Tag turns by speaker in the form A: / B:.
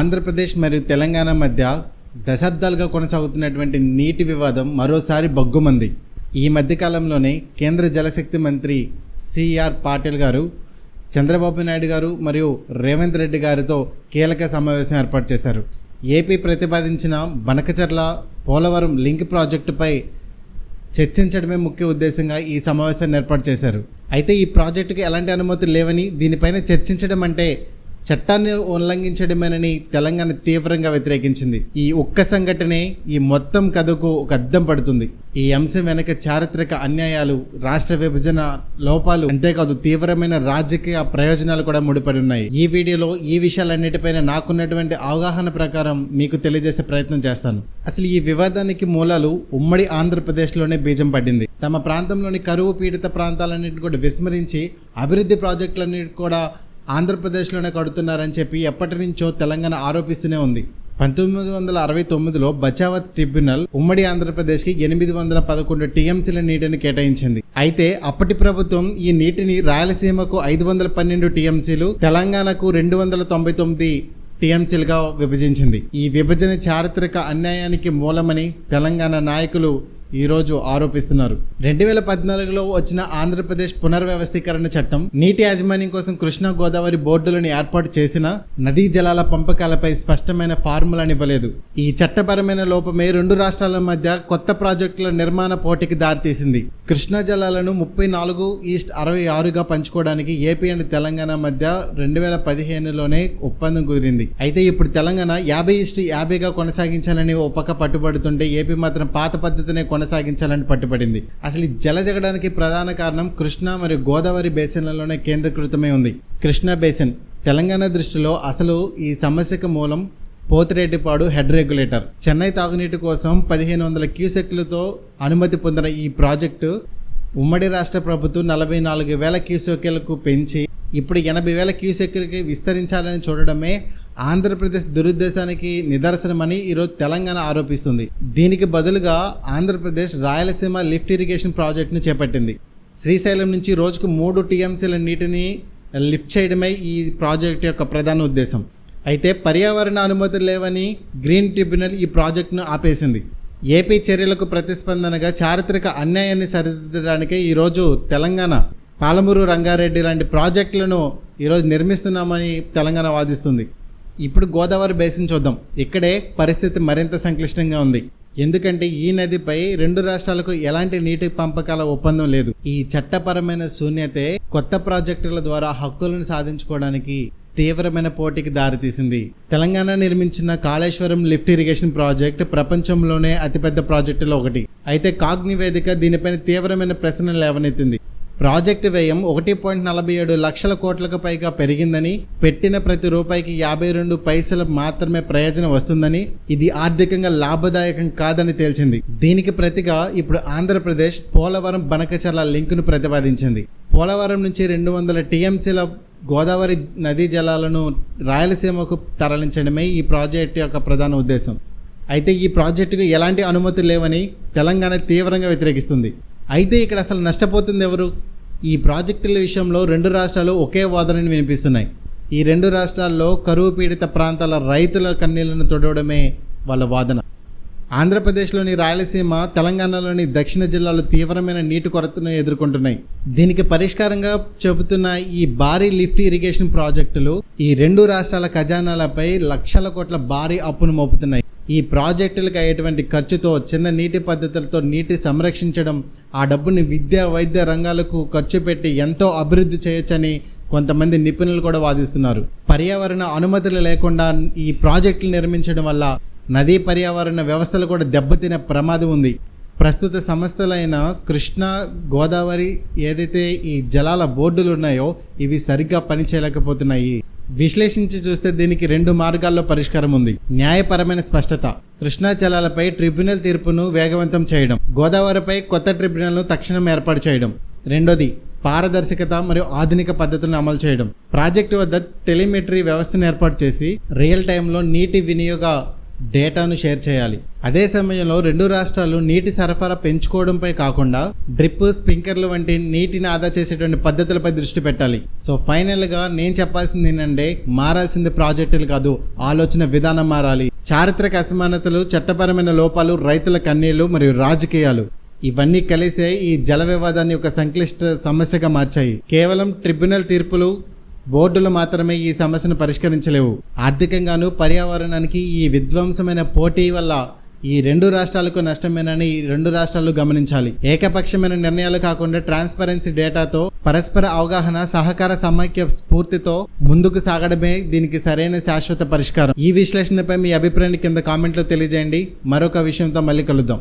A: ఆంధ్రప్రదేశ్ మరియు తెలంగాణ మధ్య దశాబ్దాలుగా కొనసాగుతున్నటువంటి నీటి వివాదం మరోసారి బగ్గుమంది. ఈ మధ్యకాలంలోనే కేంద్ర జలశక్తి మంత్రి సిఆర్ పాటిల్ గారు చంద్రబాబు నాయుడు గారు మరియు రేవంత్ రెడ్డి గారితో కీలక సమావేశం ఏర్పాటు చేశారు. ఏపీ ప్రతిపాదించిన బనకచర్ల పోలవరం లింక్ ప్రాజెక్టుపై చర్చించడమే ముఖ్య ఉద్దేశంగా ఈ సమావేశాన్ని ఏర్పాటు చేశారు. అయితే ఈ ప్రాజెక్టుకి ఎలాంటి అనుమతులు లేవని దీనిపైన చర్చించడం అంటే చట్టాన్ని ఉల్లంఘించడమేనని తెలంగాణ తీవ్రంగా వ్యతిరేకించింది. ఈ ఒక్క సంఘటనే ఈ మొత్తం కథకు ఒక అద్దం పడుతుంది. ఈ అంశం వెనక చారిత్రక అన్యాయాలు రాష్ట్ర విభజన లోపాలు అంతేకాదు తీవ్రమైన రాజకీయ ప్రయోజనాలు కూడా ముడిపడి ఉన్నాయి. ఈ వీడియోలో ఈ విషయాలన్నిటిపైన నాకున్నటువంటి అవగాహన ప్రకారం మీకు తెలియజేసే ప్రయత్నం చేస్తాను. అసలు ఈ వివాదానికి మూలాలు ఉమ్మడి ఆంధ్రప్రదేశ్లోనే బీజం పడింది. తమ ప్రాంతంలోని కరువు పీడిత ప్రాంతాలన్నింటిని కూడా విస్మరించి అభివృద్ధి ప్రాజెక్టులన్నిటి కూడా ఆంధ్రప్రదేశ్లోనే కడుతున్నారని చెప్పి ఎప్పటి నుంచో తెలంగాణ ఆరోపిస్తూనే ఉంది. పంతొమ్మిది వందల అరవై తొమ్మిదిలో బచావత్ ట్రిబ్యునల్ ఉమ్మడి ఆంధ్రప్రదేశ్కి ఎనిమిది వందల పదకొండు టీఎంసీల నీటిని కేటాయించింది. అయితే అప్పటి ప్రభుత్వం ఈ నీటిని రాయలసీమకు ఐదు వందల పన్నెండు టీఎంసీలు తెలంగాణకు రెండు వందల తొంభై తొమ్మిది టీఎంసీలుగా విభజించింది. ఈ విభజన చారిత్రక అన్యాయానికి మూలమని తెలంగాణ నాయకులు ఈరోజు ఆరోపిస్తున్నారు. రెండు వేల పద్నాలుగులో వచ్చిన ఆంధ్రప్రదేశ్ పునర్వ్యవస్థీకరణ చట్టం నీటి యాజమాన్యం కోసం కృష్ణా గోదావరి బోర్డులను ఏర్పాటు చేసిన నదీ జలాల పంపకాలపై స్పష్టమైన ఫార్ములాని ఇవ్వలేదు ఈ చట్టపరమైన లోపమే రెండు రాష్ట్రాల మధ్య కొత్త ప్రాజెక్టుల నిర్మాణ పోటీకి దారితీసింది. కృష్ణా జలాలను ముప్పై నాలుగు ఈస్ట్ అరవై ఆరుగా పంచుకోవడానికి ఏపీ అండ్ తెలంగాణ మధ్య రెండు వేల పదిహేనులోనే ఒప్పందం కుదిరింది. అయితే ఇప్పుడు తెలంగాణ యాభై ఈస్ట్ యాభైగా కొనసాగించాలని ఓ పక్క పట్టుబడుతుంటే ఏపీ మాత్రం పాత పద్ధతినే కొనసాగించాలని పట్టుబడింది. అసలు ఈ జలజగడానికి ప్రధాన కారణం కృష్ణా మరియు గోదావరి బేసిన్లలోనే కేంద్రీకృతమై ఉంది. కృష్ణా బేసిన్ తెలంగాణ దృష్టిలో అసలు ఈ సమస్యకు మూలం పోతిరెడ్డిపాడు హెడ్ రెగ్యులేటర్. చెన్నై తాగునీటి కోసం పదిహేను వందల క్యూసెక్లతో అనుమతి పొందిన ఈ ప్రాజెక్టు ఉమ్మడి రాష్ట్ర ప్రభుత్వం నలభై నాలుగు వేల క్యూసెక్లకు పెంచి ఇప్పుడు ఎనభై వేల క్యూసెక్లకి విస్తరించాలని చూడడమే ఆంధ్రప్రదేశ్ దురుద్దేశానికి నిదర్శనమని ఈరోజు తెలంగాణ ఆరోపిస్తుంది. దీనికి బదులుగా ఆంధ్రప్రదేశ్ రాయలసీమ లిఫ్ట్ ఇరిగేషన్ ప్రాజెక్టును చేపట్టింది. శ్రీశైలం నుంచి రోజుకు మూడు టీఎంసీల నీటిని లిఫ్ట్ చేయడమే ఈ ప్రాజెక్ట్ యొక్క ప్రధాన ఉద్దేశం. అయితే పర్యావరణ అనుమతులు లేవని గ్రీన్ ట్రిబ్యునల్ ఈ ప్రాజెక్టును ఆపేసింది. ఏపీ చర్యలకు ప్రతిస్పందనగా చారిత్రక అన్యాయాన్ని సరిదిద్దడానికే ఈరోజు తెలంగాణ పాలమూరు రంగారెడ్డి లాంటి ప్రాజెక్టులను ఈరోజు నిర్మిస్తున్నామని తెలంగాణ వాదిస్తుంది. ఇప్పుడు గోదావరి బేసిన్ చూద్దాం. ఇక్కడే పరిస్థితి మరింత సంక్లిష్టంగా ఉంది. ఎందుకంటే ఈ నదిపై రెండు రాష్ట్రాలకు ఎలాంటి నీటి పంపకాల ఒప్పందం లేదు. ఈ చట్టపరమైన శూన్యతే కొత్త ప్రాజెక్టుల ద్వారా హక్కులను సాధించుకోవడానికి తీవ్రమైన పోటీకి దారితీసింది. తెలంగాణ నిర్మించిన కాళేశ్వరం లిఫ్ట్ ఇరిగేషన్ ప్రాజెక్ట్ ప్రపంచంలోనే అతిపెద్ద ప్రాజెక్టులో ఒకటి. అయితే కాగ్ నివేదిక దీనిపైన తీవ్రమైన ప్రశ్నలు లేవనెత్తింది. ప్రాజెక్టు వ్యయం ఒకటి పాయింట్ నలభై ఏడు లక్షల కోట్లకు పైగా పెరిగిందని పెట్టిన ప్రతి రూపాయికి యాభై రెండు పైసలు మాత్రమే ప్రయోజనం వస్తుందని ఇది ఆర్థికంగా లాభదాయకం కాదని తేల్చింది. దీనికి ప్రతిగా ఇప్పుడు ఆంధ్రప్రదేశ్ పోలవరం బనకచర్ల లింకును ప్రతిపాదించింది. పోలవరం నుంచి రెండు వందల టీఎంసీల గోదావరి నదీ జలాలను రాయలసీమకు తరలించడమే ఈ ప్రాజెక్టు యొక్క ప్రధాన ఉద్దేశం. అయితే ఈ ప్రాజెక్టుకు ఎలాంటి అనుమతులు లేవని తెలంగాణ తీవ్రంగా వ్యతిరేకిస్తుంది. అయితే ఇక్కడ అసలు నష్టపోతుంది ఎవరు? ఈ ప్రాజెక్టుల విషయంలో రెండు రాష్ట్రాలు ఒకే వాదనని వినిపిస్తున్నాయి. ఈ రెండు రాష్ట్రాల్లో కరువు పీడిత ప్రాంతాల రైతుల కన్నీళ్ళను తొడవడమే వాళ్ళ వాదన. ఆంధ్రప్రదేశ్లోని రాయలసీమ తెలంగాణలోని దక్షిణ జిల్లాలు తీవ్రమైన నీటి కొరతను ఎదుర్కొంటున్నాయి. దీనికి పరిష్కారంగా చెబుతున్న ఈ భారీ లిఫ్ట్ ఇరిగేషన్ ప్రాజెక్టులు ఈ రెండు రాష్ట్రాల ఖజానాలపై లక్షల కోట్ల భారీ అప్పును మోపుతున్నాయి. ఈ ప్రాజెక్టులకు అయ్యేటువంటి ఖర్చుతో చిన్న నీటి పద్ధతులతో నీటి సంరక్షించడం ఆ డబ్బుని విద్యా వైద్య రంగాలకు ఖర్చు పెట్టి ఎంతో అభివృద్ధి చేయొచ్చని కొంతమంది నిపుణులు కూడా వాదిస్తున్నారు. పర్యావరణ అనుమతులు లేకుండా ఈ ప్రాజెక్టులు నిర్మించడం వల్ల నదీ పర్యావరణ వ్యవస్థలు కూడా దెబ్బతినే ప్రమాదం ఉంది. ప్రస్తుత సంస్థలైన కృష్ణా గోదావరి ఏదైతే ఈ జలాల బోర్డులు ఉన్నాయో ఇవి సరిగ్గా పనిచేయలేకపోతున్నాయి. విశ్లేషించి చూస్తే దీనికి రెండు మార్గాల్లో పరిష్కారం ఉంది. న్యాయపరమైన స్పష్టత. కృష్ణా జలాలపై ట్రిబ్యునల్ తీర్పును వేగవంతం చేయడం. గోదావరిపై కొత్త ట్రిబ్యునల్ను తక్షణం ఏర్పాటు చేయడం. రెండోది పారదర్శకత మరియు ఆధునిక పద్ధతులను అమలు చేయడం. ప్రాజెక్టు వద్ద టెలిమెట్రీ వ్యవస్థను ఏర్పాటు చేసి రియల్ టైంలో నీటి వినియోగ డేటాను షేర్ చేయాలి. అదే సమయంలో రెండు రాష్ట్రాలు నీటి సరఫరా పెంచుకోవడంపై కాకుండా డ్రిప్ స్ప్రింకర్లు వంటి నీటిని ఆదా చేసేటువంటి పద్ధతులపై దృష్టి పెట్టాలి. సో ఫైనల్గా నేను చెప్పాల్సింది ఏంటంటే మారాల్సింది ప్రాజెక్టులు కాదు ఆలోచన విధానం మారాలి. చారిత్రక అసమానతలు చట్టపరమైన లోపాలు రైతుల కన్నీళ్ళు మరియు రాజకీయాలు. ఇవన్నీ కలిసే ఈ జల వివాదాన్ని ఒక సంక్లిష్ట సమస్యగా మార్చాయి. కేవలం ట్రిబ్యునల్ తీర్పులు బోర్డులు మాత్రమే ఈ సమస్యను పరిష్కరించలేవు. ఆర్థికంగాను పర్యావరణానికి ఈ విధ్వంసమైన పోటీ వల్ల ఈ రెండు రాష్ట్రాలకు నష్టమేనని ఈ రెండు రాష్ట్రాలు గమనించాలి. ఏకపక్షమైన నిర్ణయాలు కాకుండా ట్రాన్స్పరెన్సీ డేటాతో పరస్పర అవగాహన సహకార సమైక్య స్ఫూర్తితో ముందుకు సాగడమే దీనికి సరైన శాశ్వత పరిష్కారం. ఈ విశ్లేషణపై మీ అభిప్రాయాన్ని కింద కామెంట్లో తెలియజేయండి. మరొక విషయంతో మళ్ళీ కలుద్దాం.